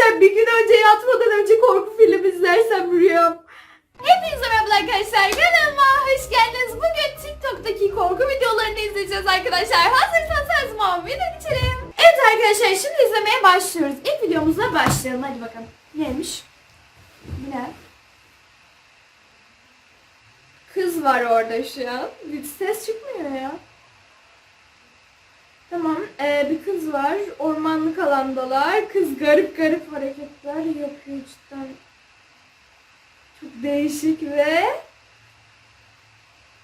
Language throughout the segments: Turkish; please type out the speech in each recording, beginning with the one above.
Arkadaşlar bir gün önce yatmadan önce korku filmi izlersem rüyam. Hepinize merhaba arkadaşlar. Kanalıma hoş geldiniz. Bugün TikTok'taki korku videolarını izleyeceğiz arkadaşlar. Hazırsanız video geçelim. Evet arkadaşlar şimdi izlemeye başlıyoruz. İlk videomuzla başlayalım. Hadi bakalım. Neymiş? Bu ne? Kız var orada şu an. Bir ses çıkmıyor ya. Tamam. ee, bir kız var. Ormanlık alandalar. Kız garip garip hareketler yapıyor cidden. Çok değişik ve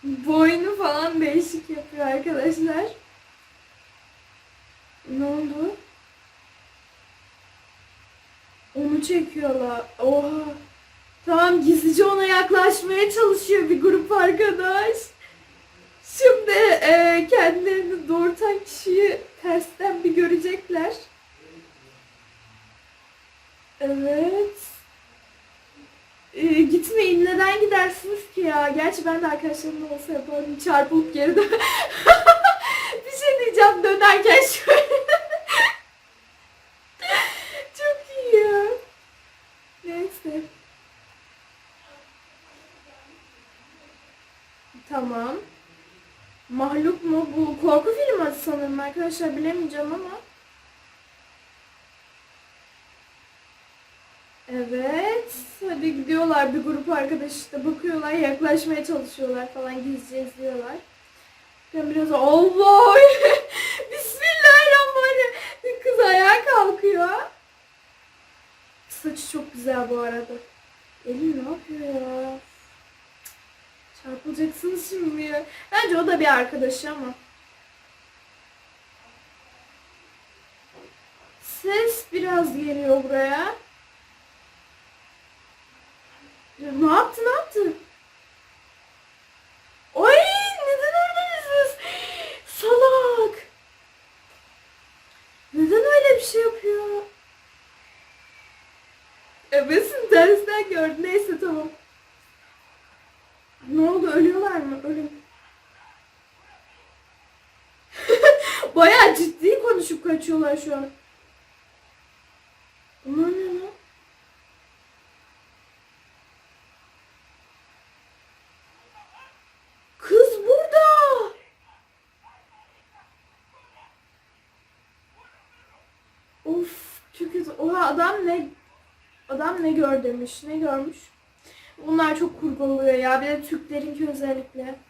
boynu falan değişik yapıyor arkadaşlar. Ne oldu? Onu çekiyorlar. Oha. Tamam gizlice ona yaklaşmaya çalışıyor bir grup arkadaş. Şimdi e, kendilerini doğurtan kişiyi tersten bir görecekler. Evet. E, gitmeyin. Neden gidersiniz ki ya? Gerçi ben de arkadaşlarımla olsa yaparım. Çarpılıp geri dön. bir şey diyeceğim dönerken şöyle. Çok iyi ya. Neyse. Tamam. Mahluk mu? Bu korku filmi sanırım arkadaşlar bilemeyeceğim ama. Evet. Hadi gidiyorlar bir grup arkadaş işte bakıyorlar yaklaşmaya çalışıyorlar falan gizlice izliyorlar. Ben biraz Allah Bismillahirrahmanirrahim. Kız ayağa kalkıyor. Saçı çok güzel bu arada. Elin ne yapıyor ya? Çarpılacaksınız şimdi. Bence o da bir arkadaşı ama. Ses biraz geliyor buraya. Ya Ne yaptı ne yaptı? Ay neden oradasınız? Salak. Neden öyle bir şey yapıyor? Ebesin tersten gördü. Neyse tamam. Ne oldu? Ölüyorlar mı? Ölüm. Bayağı ciddi konuşup kaçıyorlar şu an. Bunlar ne lan? Kız burada. Of çok kötü. Oha adam ne adam ne gör demiş. Ne görmüş? Bunlar çok kurgu oluyor ya. Bir de Türklerinki özellikle.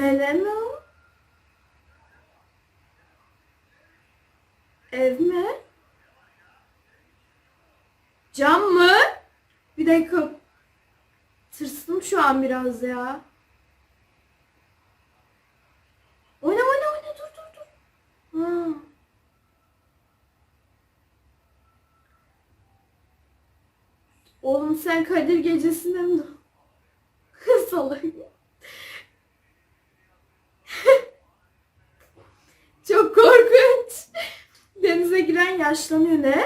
Neler o? Ev mi? Cam mı? Bir dakika. Tırstım şu an biraz ya. Oyna oyna oyna dur dur dur. Ha. Oğlum sen Kadir gecesinde mi? Salak. Çok korkunç. Denize giren yaşlanıyor ne?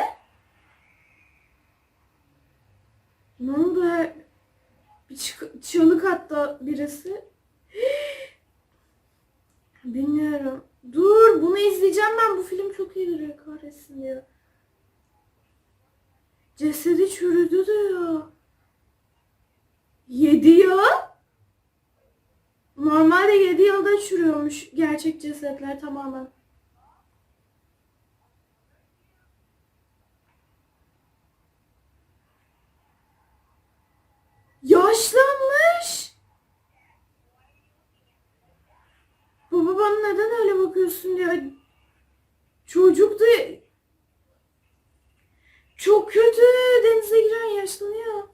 Ne oldu? Bir çığlık attı birisi. Bilmiyorum. Dur bunu izleyeceğim ben. Bu film çok iyi duruyor kahretsin ya. Cesedi çürüdü diyor. Yedi yıl? Normalde yedi yılda çürüyormuş gerçek cesetler tamamen. Yaşlanmış. Baba bana neden öyle bakıyorsun diyor. Çocuk da çok kötü. Denize giren yaşlanıyor.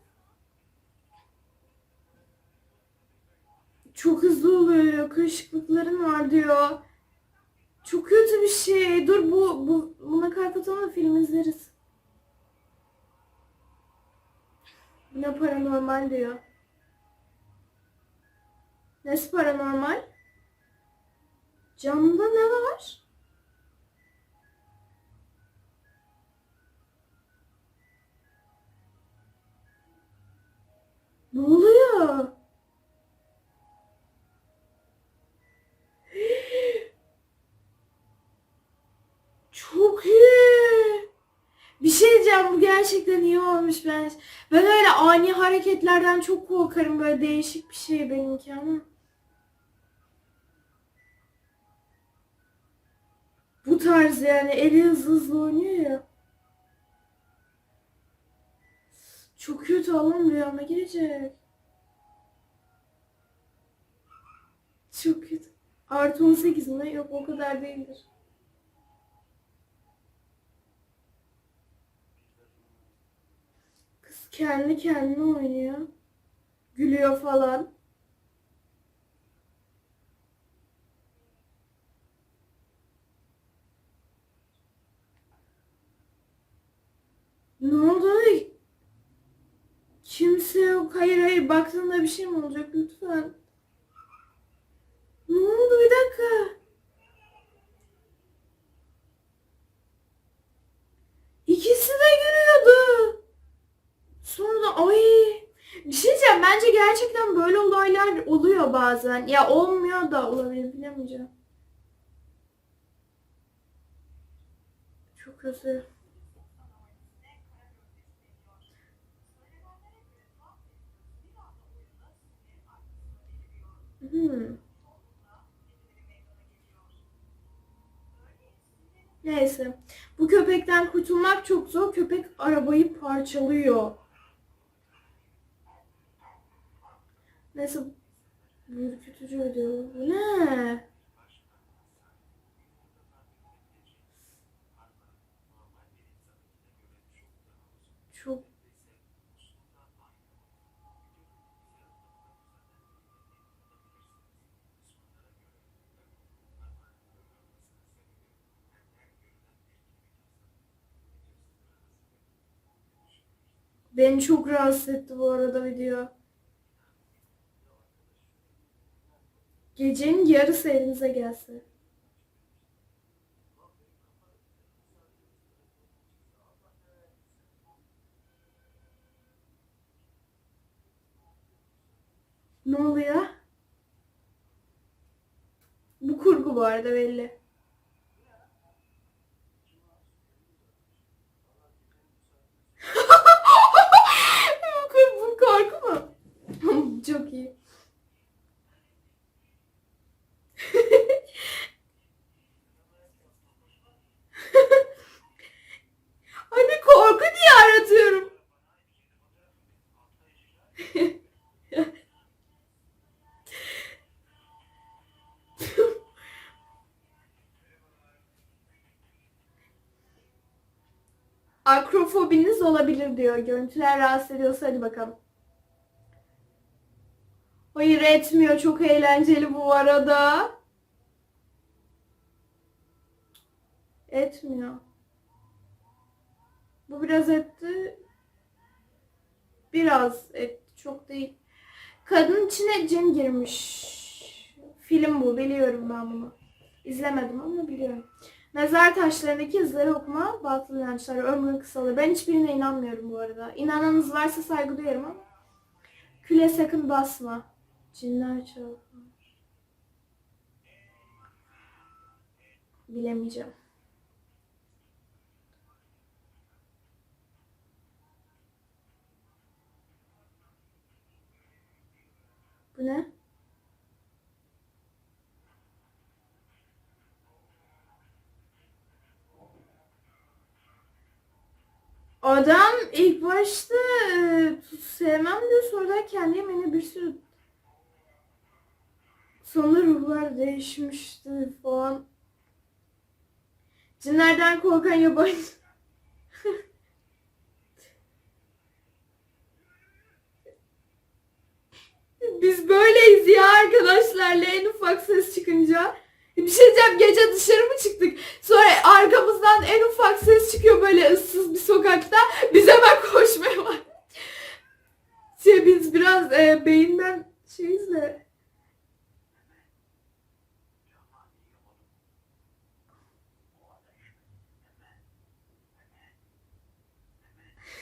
Çok hızlı oluyor. Kırışıklıkların var diyor. Çok kötü bir şey. Dur bu, bu buna kalp atalım film izleriz. Ne paranormal diyor. Nesi paranormal? Camda ne var? Ne oluyor? Gerçekten iyi olmuş ben. Ben öyle ani hareketlerden çok korkarım böyle değişik bir şey benimki ama. Bu tarz yani eli hızlı hızlı oynuyor ya. Çok kötü oğlum rüyama girecek. Çok kötü. Artı 18 mi? Yok o kadar değildir. Kendi kendine oynuyor. Gülüyor falan. Ne oldu? Kimse yok. Hayır hayır baktığında bir şey mi olacak lütfen? Ne oldu bir dakika? İkisi de gülüyordu. Sonra da ay bence gerçekten böyle olaylar oluyor bazen. Ya olmuyor da olabilir bilemeyeceğim. Çok kötü. Hmm. Neyse. Bu köpekten kurtulmak çok zor. Köpek arabayı parçalıyor. Neyse. Ürkütücü ödüyor. Bu ne? Çok Beni çok rahatsız etti bu arada video. Gecenin yarısı elinize gelse. Ne oluyor? Bu kurgu bu arada belli. bu, korku mu? Çok iyi. Hani korku diye aratıyorum. Akrofobiniz olabilir diyor. Görüntüler rahatsız ediyorsa hadi bakalım. Hayır etmiyor. Çok eğlenceli bu arada. Etmiyor. Bu biraz etti. Biraz etti. Çok değil. Kadın içine cin girmiş. Film bu. Biliyorum ben bunu. İzlemedim ama biliyorum. Mezar taşlarındaki izleri okuma batıl inançlar ömrün kısalır. Ben hiçbirine inanmıyorum bu arada. İnananız varsa saygı duyarım ama. Küle sakın basma. Cinler çarpar. Bilemeyeceğim. Bu ne? Adam ilk başta e, sevmem diyor sonra kendi yemeğine bir sürü sonra ruhlar değişmişti falan. Cinlerden korkan yabancı. Biz böyleyiz ya arkadaşlarla en ufak ses çıkınca. Bir şey diyeceğim gece dışarı mı çıktık? Sonra arkamızdan en ufak ses çıkıyor böyle ıssız bir sokakta. Biz hemen koşmaya var. Şey, biz biraz e, beyinden şeyiz de.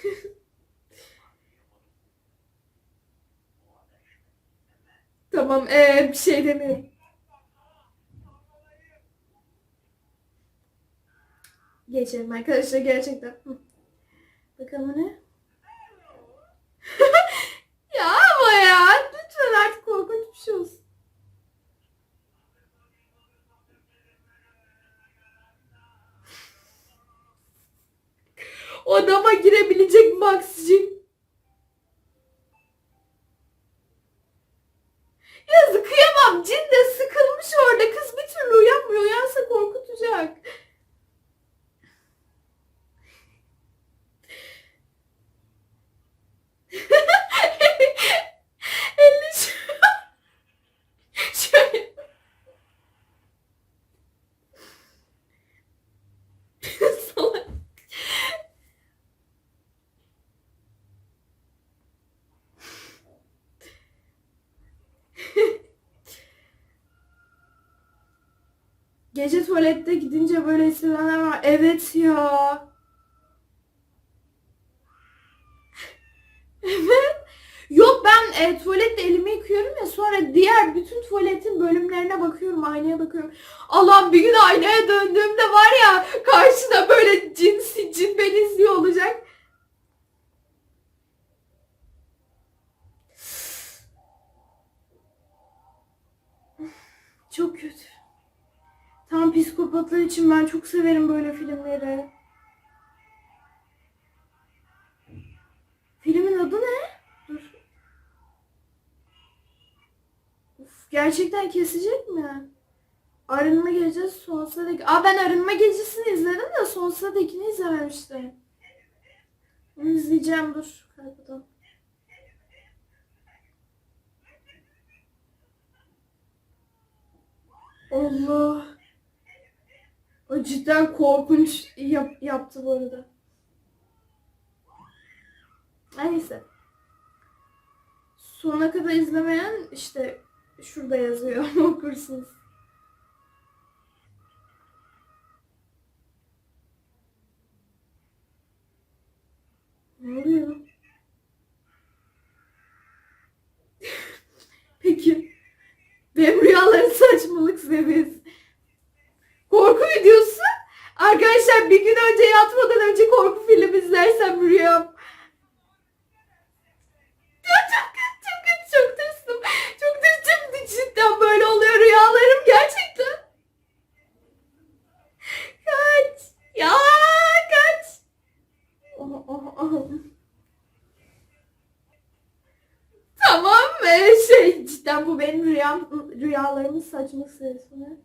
tamam e, bir şey demiyorum. Geçelim arkadaşlar gerçekten. Hı. Bakalım ne? ya ama ya. Lütfen artık korkunç bir şey olsun. Odama girebilecek Max'cim. Yazık kıyamam. Cin de sıkılmış orada. Kız bir türlü uyanmıyor. Uyansa korkutacak. Elini şu- şöyle. Salak. Gece tuvalette gidince böyle hissedenler var. Evet ya. Evet. Yok ben e, tuvalette elimi yıkıyorum ya sonra diğer bütün tuvaletin bölümlerine bakıyorum aynaya bakıyorum. Allah'ım bir gün aynaya döndüğümde var ya karşıda böyle cinsi cin beni izliyor olacak. Çok kötü. Tam psikopatlar için ben çok severim böyle filmleri. Filmin adı ne? Dur. Uf, gerçekten kesecek mi? Arınma Gecesi sonsuza dek... Aa ben Arınma Gecesi'ni izledim de sonsuza dekini izlememiştim. Bunu izleyeceğim dur. Kapatalım. Allah. O cidden korkunç yap- yaptı bu arada. Neyse. Sona kadar izlemeyen işte şurada yazıyor okursunuz. Ne oluyor? Peki. Benim rüyaların saçmalık seviyesi. Korku videosu. Arkadaşlar bir gün önce yatmadan filmi izlersem rüyam. Ya çok kötü, çok kötü, çok tırstım. Çok tırstım. Cidden böyle oluyor rüyalarım gerçekten. Kaç. Ya kaç. Oh, oh, oh. Tamam ve şey cidden bu benim rüyam, rüyalarımın saçma sırası?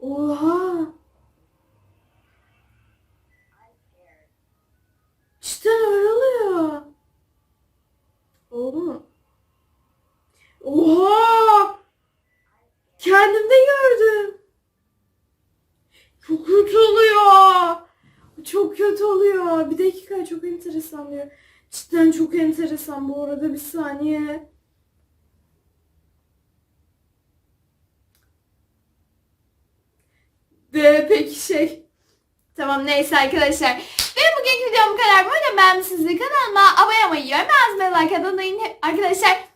Oha. Oha! Kendimde gördüm. Çok kötü oluyor. Çok kötü oluyor. Bir dakika çok enteresan diyor. Cidden çok enteresan bu arada bir saniye. Ve peki şey. Tamam neyse arkadaşlar. Benim bugünkü videom bu kadar. Böyle beğenmişsiniz kanalıma abone olmayı, yorum yazmayı, like atmayı unutmayın. Arkadaşlar